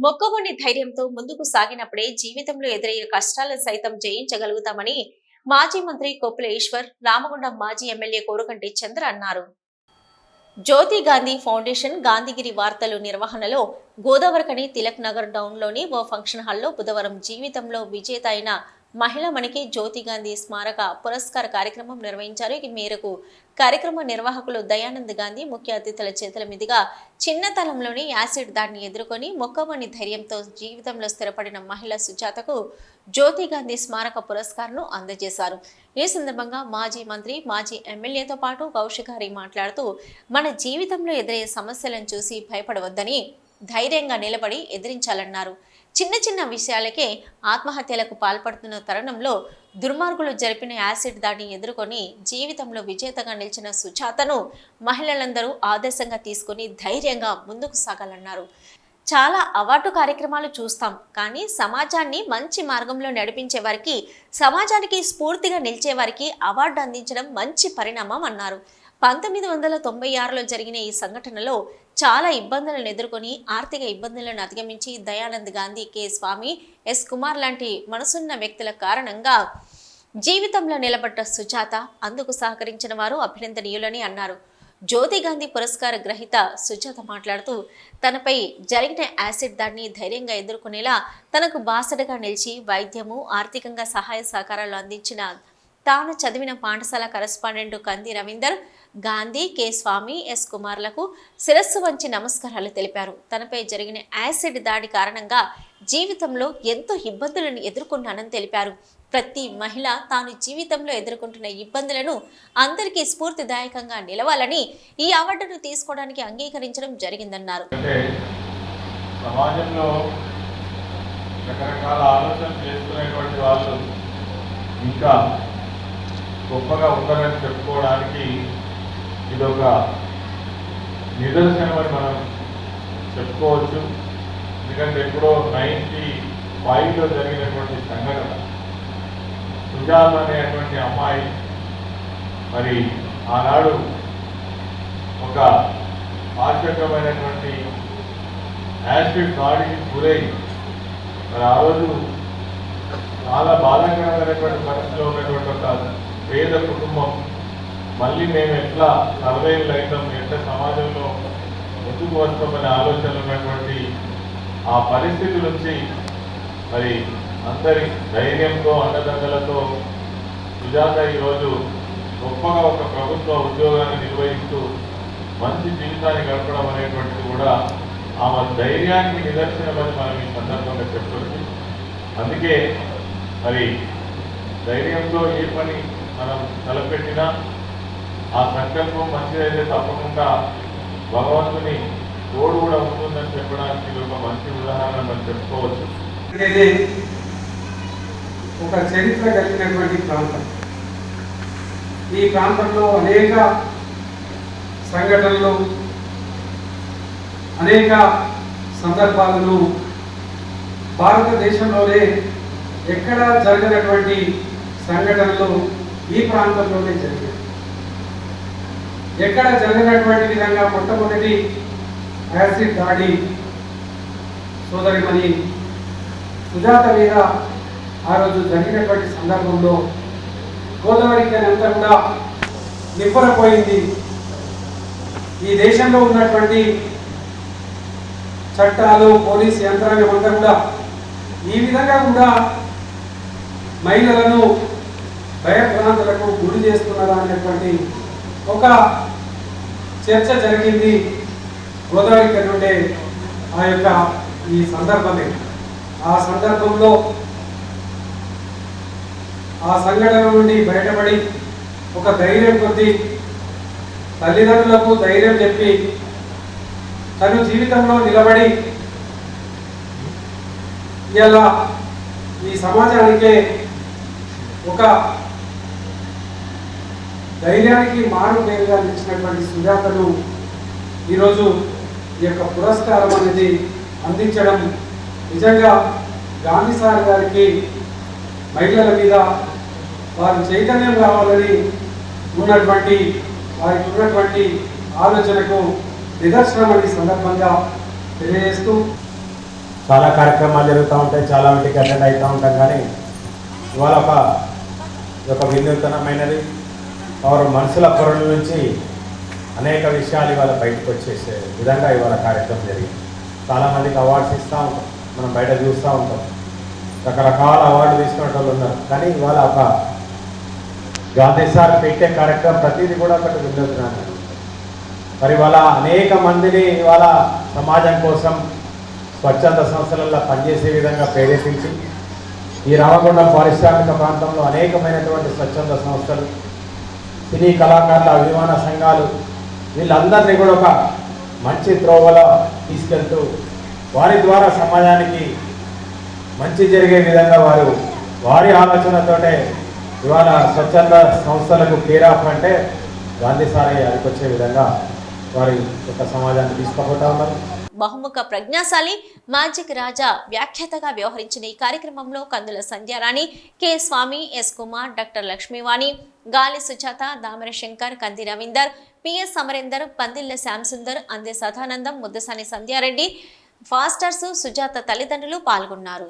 మొక్కవని ధైర్యంతో ముందుకు సాగినప్పుడే జీవితంలో ఎదురయ్యే కష్టాలను సైతం జయించగలుగుతామని మాజీ మంత్రి కొప్పుల ఈశ్వర్ రామగుండం మాజీ ఎమ్మెల్యే కోరుకంటి చంద్ర అన్నారు. జ్యోతి గాంధీ ఫౌండేషన్ గాంధీగిరి వార్తలు నిర్వహణలో గోదావరికని తిలక్ నగర్ డౌన్లోని ఓ ఫంక్షన్ హాల్లో బుధవారం జీవితంలో విజేత అయిన మహిళమణికి జ్యోతి గాంధీ స్మారక పురస్కార కార్యక్రమం నిర్వహించారు. ఈ మేరకు కార్యక్రమ నిర్వాహకులు దయానంద్ గాంధీ ముఖ్య అతిథుల చేతుల మీదుగా చిన్నతనంలోని యాసిడ్ దాడిని ఎదుర్కొని మొక్కవని ధైర్యంతో జీవితంలో స్థిరపడిన మహిళ సుజాతకు జ్యోతి గాంధీ స్మారక పురస్కారం అందజేశారు. ఈ సందర్భంగా మాజీ మంత్రి మాజీ ఎమ్మెల్యేతో పాటు కౌశికారి మాట్లాడుతూ మన జీవితంలో ఎదురయ్యే సమస్యలను చూసి భయపడవద్దని ధైర్యంగా నిలబడి ఎదిరించాలన్నారు. చిన్న చిన్న విషయాలకే ఆత్మహత్యలకు పాల్పడుతున్న తరుణంలో దుర్మార్గులు జరిపిన యాసిడ్ దాడిని ఎదుర్కొని జీవితంలో విజేతగా నిలిచిన సుజాతను మహిళలందరూ ఆదర్శంగా తీసుకుని ధైర్యంగా ముందుకు సాగాలన్నారు. చాలా అవార్డు కార్యక్రమాలు చూస్తాం కానీ సమాజాన్ని మంచి మార్గంలో నడిపించే వారికి సమాజానికి స్ఫూర్తిగా నిలిచే వారికి అవార్డు అందించడం మంచి పరిణామం అన్నారు. పంతొమ్మిది వందల తొంభై ఆరులో జరిగిన ఈ సంఘటనలో చాలా ఇబ్బందులను ఎదుర్కొని ఆర్థిక ఇబ్బందులను అధిగమించి దయానంద్ గాంధీ కె. స్వామి ఎస్. కుమార్ లాంటి మనసున్న వ్యక్తుల కారణంగా జీవితంలో నిలబడ్డ సుజాత అందుకు సహకరించిన వారు అభినందనీయులని అన్నారు. జ్యోతి గాంధీ పురస్కార గ్రహీత సుజాత మాట్లాడుతూ తనపై జరిగిన యాసిడ్ దాడిని ధైర్యంగా ఎదుర్కొనేలా తనకు బాసడగా నిలిచి వైద్యము ఆర్థికంగా సహాయ సహకారాలు అందించిన తాను చదివిన పాఠశాల correspondent Kandi Ravinder Gandhi K. Swami S. కుమార్లకు శిరస్సు వంచి నమస్కారాలు తెలిపారు. తనపై జరిగిన యాసిడ్ దాడి కారణంగా జీవితంలో ఎంతో ఇబ్బందులను ఎదుర్కొన్నానని తెలిపారు. ప్రతి మహిళ తాను జీవితంలో ఎదుర్కొంటున్న ఇబ్బందులను అందరికీ స్ఫూర్తిదాయకంగా నిలవాలని ఈ అవార్డును తీసుకోవడానికి అంగీకరించడం జరిగిందన్నారు. సమాజంలో రకరకాల ఆలోచన చేసుకునేటువంటి వాళ్ళు ఇంకా గొప్పగా ఉన్నారని చెప్పుకోవడానికి ఇదొక నిదర్శనం అని మనం చెప్పుకోవచ్చు. ఎందుకంటే ఎప్పుడో నైన్టీ ఫైవ్లో జరిగినటువంటి సంఘటన సుజాత అనేటువంటి అమ్మాయి మరి ఆనాడు ఒక ఆశకమైనటువంటి యాసిడ్ దాడికి గురై మరి ఆ రోజు చాలా బాధాకరమైనటువంటి పరిస్థితిలో ఉన్నటువంటి ఒక పేద కుటుంబం. మళ్ళీ మేము ఎట్లా నలభై ఏళ్ళు అవుతాం ఎట్లా సమాజంలో ముందుకు వస్తామనే ఆలోచన ఉన్నటువంటి ఆ పరిస్థితి నుంచి మరి అందరి ధైర్యంతో అండదండలతో సుజాత ఈరోజు గొప్పగా ఒక ప్రభుత్వ ఉద్యోగాన్ని నిర్వహిస్తూ మంచి జీవితాన్ని గడపడం అనేటువంటిది కూడా ఆమె ధైర్యానికి నిదర్శనమని మనం ఈ సందర్భంగా చెప్తుంది అందుకే మరి ధైర్యంతో ఏ పని మనం తలపెట్టినా ఆ సంకల్పం మంచిదైతే తప్పకుండా భగవంతుని తోడు కూడా ఉంటుందని చెప్పడానికి ఇది ఒక మంచి ఉదాహరణ మనం చెప్పుకోవచ్చు. ఒక చరిత్ర కలిగినటువంటి ప్రాంతం. ఈ ప్రాంతంలో అనేక సంఘటనలు అనేక సందర్భాలను భారతదేశంలోనే ఎక్కడ జరగనటువంటి సంఘటనలు ఈ ప్రాంతంలోనే జరిగింది. ఎక్కడ జరిగినటువంటి విధంగా మొట్టమొదటి యాసిడ్ దాడి సోదరిమని సుజాత మీద ఆ రోజు జరిగినటువంటి సందర్భంలో గోదావరికి అంతా కూడా నివ్వరపోయింది ఈ దేశంలో ఉన్నటువంటి చట్టాలు పోలీస్ యంత్రాంగం అంతా కూడా ఈ విధంగా కూడా మహిళలను భయభ్రాంతులకు గురి చేస్తున్నారా అనేటువంటి ఒక చర్చ జరిగింది గోదావరికి నుండే ఆ యొక్క ఈ సందర్భమే. ఆ సందర్భంలో ఆ సంఘటన నుండి బయటపడి ఒక ధైర్యం కొద్ది తల్లిదండ్రులకు ధైర్యం చెప్పి తను జీవితంలో నిలబడి ఇలా ఈ సమాజానికే ఒక ధైర్యానికి మారు పేరుగా నిలిచినటువంటి సుజాతను ఈరోజు ఈ యొక్క పురస్కారం అనేది అందించడం నిజంగా గాంధీ సార్ గారికి మహిళల మీద వారు చైతన్యం కావాలని ఉన్నటువంటి వారికి ఉన్నటువంటి ఆలోచనకు నిదర్శనం సందర్భంగా తెలియజేస్తూ చాలా కార్యక్రమాలు జరుగుతూ ఉంటాయి చాలా వాటికి అటెండ్ అవుతూ ఉంటాం కానీ ఇవాళ ఒక వినూతనమైనది. వారు మనుషుల పొరల నుంచి అనేక విషయాలు ఇవాళ బయటకు వచ్చేసే విధంగా ఇవాళ కార్యక్రమం జరిగింది. చాలామందికి అవార్డ్స్ ఇస్తూ ఉంటాం. మనం బయట చూస్తూ ఉంటాం. రకరకాల అవార్డు తీసుకునే వాళ్ళు ఉన్నారు. కానీ ఇవాళ ఒక గాంధీ సార్ పెట్టే కార్యక్రమం ప్రతిదీ కూడా ఒకటి వినూత్నాన్ని మరి ఇవాళ అనేక మందిని ఇవాళ సమాజం కోసం స్వచ్ఛంద సంస్థలలో పనిచేసే విధంగా ప్రేరేపించి ఈ రామగుండం పారిశ్రామిక ప్రాంతంలో అనేకమైనటువంటి స్వచ్ఛంద సంస్థలు సినీ కళాకారుల అభిమాన సంఘాలు వీళ్ళందరినీ కూడా ఒక మంచి త్రోవలో తీసుకెళ్తూ వారి ద్వారా సమాజానికి మంచి జరిగే విధంగా వారు వారి ఆలోచనతోటే ఇవాళ స్వచ్ఛంద సంస్థలకు కేర్ అంటే గాంధీ సారే అరికొచ్చే విధంగా వారి యొక్క సమాజాన్ని తీసుకుపోతా ఉన్నారు. బహుముఖ ప్రజ్ఞాశాలి మ్యాజిక్ రాజా వ్యాఖ్యాతగా వ్యవహరించిన ఈ కార్యక్రమంలో Kandula Sandhyarani K Swami S Kumar doctor Lakshmivani Gali Sujatha Damara Shankar Kandi Ravinder P S Samarender Pandilla Shyamsundar Ande Sadanandam Muddasani Sandhyareddy pastors Sujatha తల్లిదండ్రులు పాల్గొన్నారు.